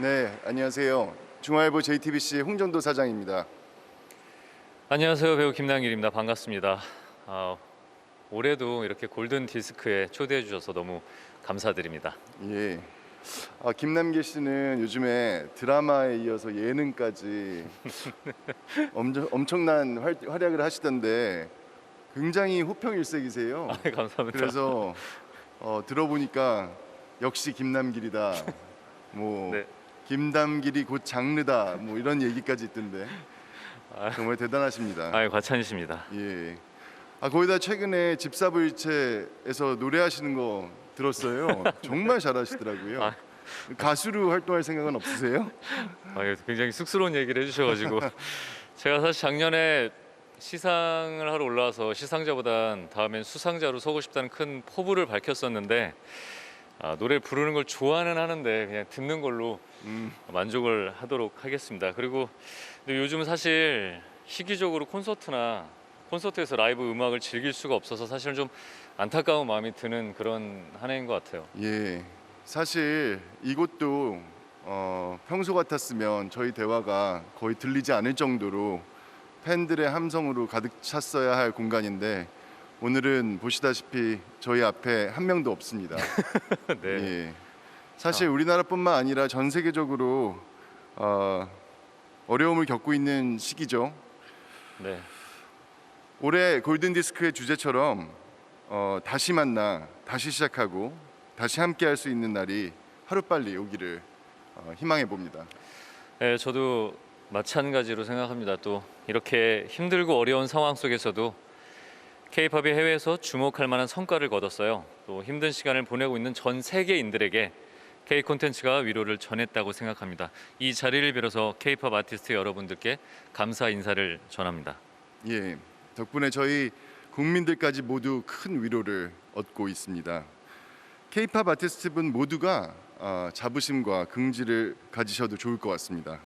네, 안녕하세요. 중화일보 JTBC 홍정도 사장입니다. 안녕하세요 배우 김남길입니다 반갑습니다 아, 올해도 이렇게 골든 디스크에 초대해 주셔서 너무 감사드립니다 예. 아, 김남길 씨는 요즘에 드라마에 이어서 예능까지 엄청, 엄청난 활, 활약을 하시던데 굉장히 호평일색이세요. 아, 감사합니다 그래서 어, 들어보니까 역시 김남길이다. 뭐 네. 김남길이 곧 장르다. 뭐 이런 얘기까지 있던데 아, 정말 대단하십니다. 아 과찬이십니다 예. 아 거기다 최근에 집사부일체에서 노래하시는 거 들었어요. 정말 잘하시더라고요. 아. 가수로 활동할 생각은 없으세요? 아, 예, 굉장히 쑥스러운 얘기를 해주셔가지고 제가 사실 작년에 시상을 하러 올라와서 시상자보단 다음엔 수상자로 서고 싶다는 큰 포부를 밝혔었는데 아, 노래 부르는 걸 좋아는 하는데 그냥 듣는 걸로 음, 만족을 하도록 하겠습니다. 그리고 근데 요즘은 사실 시기적으로 콘서트나 콘서트에서 라이브 음악을 즐길 수가 없어서 사실은 좀 안타까운 마음이 드는 그런 한 해인 것 같아요. 예. 사실 이곳도 어, 평소 같았으면 저희 대화가 거의 들리지 않을 정도로 팬들의 함성으로 가득 찼어야 할 공간인데 오늘은 보시다시피 저희 앞에 한 명도 없습니다. 네. 예. 사실 우리나라뿐만 아니라 전 세계적으로 어, 어려움을 겪고 있는 시기죠. 네. 올해 골든 디스크의 주제처럼 어, 다시 만나, 다시 시작하고 다시 함께할 수 있는 날이 하루빨리 오기를 어, 희망해 봅니다. 네, 저도 마찬가지로 생각합니다. 또 이렇게 힘들고 어려운 상황 속에서도 K-팝이 해외에서 주목할 만한 성과를 거뒀어요. 또 힘든 시간을 보내고 있는 전 세계인들에게 K 콘텐츠가 위로를 전했다고 생각합니다. 이 자리를 빌어서 K-팝 아티스트 여러분들께 감사 인사를 전합니다. 예, 덕분에 저희 국민들까지 모두 큰 위로를 얻고 있습니다. K-팝 아티스트분 모두가 어, 자부심과 긍지를 가지셔도 좋을 것 같습니다.